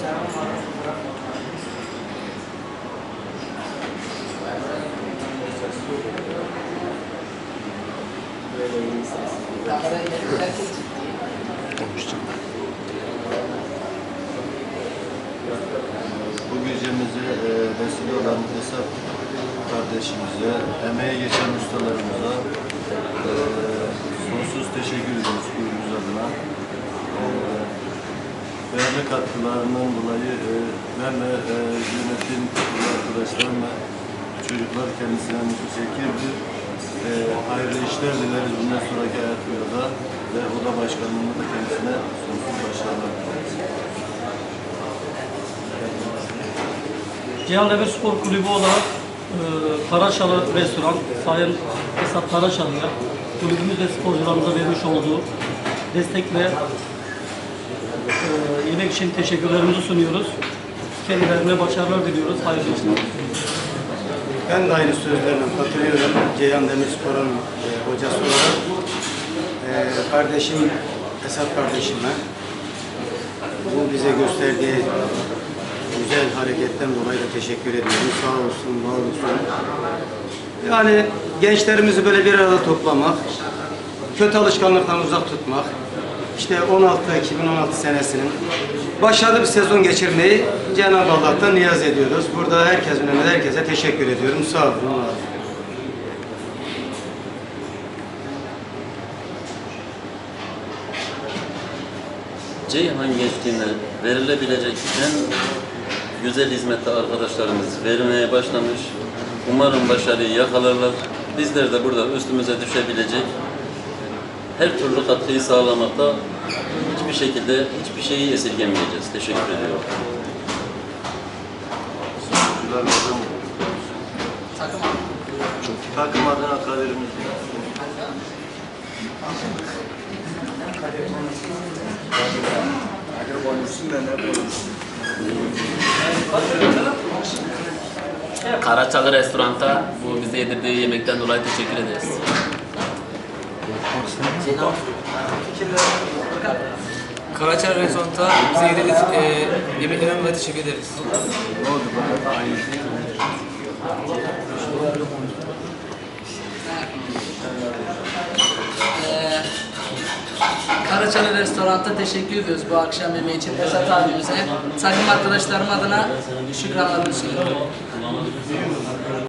Bu gecemizi e, vesile olan Esat kardeşimize, emeğe geçen ustalarımıza e, sonsuz teşekkür ediyoruz. Değerli katkılarından dolayı e, ben ve e, yönetim arkadaşlarım çocuklar kendisine müteşekkir bir e, hayırlı işler dileriz bundan sonraki hayatında da ve oda başkanlığında da kendisine sonsuz başarılar dileriz. Ceyhan Demir Spor Kulübü olarak e, Karaşalı Restoran, Sayın Esat Karaşalı'ya kulübümüz ve sporcularımıza vermiş olduğu destek ve e, yemek için teşekkürlerimizi sunuyoruz. Kendilerine başarılar diliyoruz. Hayırlı işler. Ben de aynı sözlerine katılıyorum. Ceyhan Demirspor'un e, hocası olarak. E, kardeşim, Esat kardeşime bu bize gösterdiği güzel hareketten dolayı da teşekkür ediyorum. Sağ olsun, var olsun. Yani gençlerimizi böyle bir arada toplamak, kötü alışkanlıktan uzak tutmak, işte 16-2016 senesinin başarılı bir sezon geçirmeyi Cenab-ı Allah'tan niyaz ediyoruz. Burada herkesin önünde herkese teşekkür ediyorum. Sağ olun. Ceyhan gençliğine verilebilecek en güzel hizmette arkadaşlarımız vermeye başlamış. Umarım başarıyı yakalarlar. Bizler de burada üstümüze düşebilecek her türlü katkıyı sağlamakta hiçbir şekilde hiçbir şeyi esirgemeyeceğiz. Teşekkür ediyorum. Sporcularımızın takım adına kaderimiz Karaçalı restoranta bu bize yedirdiği yemekten dolayı teşekkür ederiz. Karaçay Restoran'ta bize yedirdiği e, yemeklerden dolayı teşekkür ederiz. Karaçalı Restorant'a teşekkür ediyoruz bu akşam yemeği için Esat abimize. Takım arkadaşlarım adına şükranlarımı sunuyorum.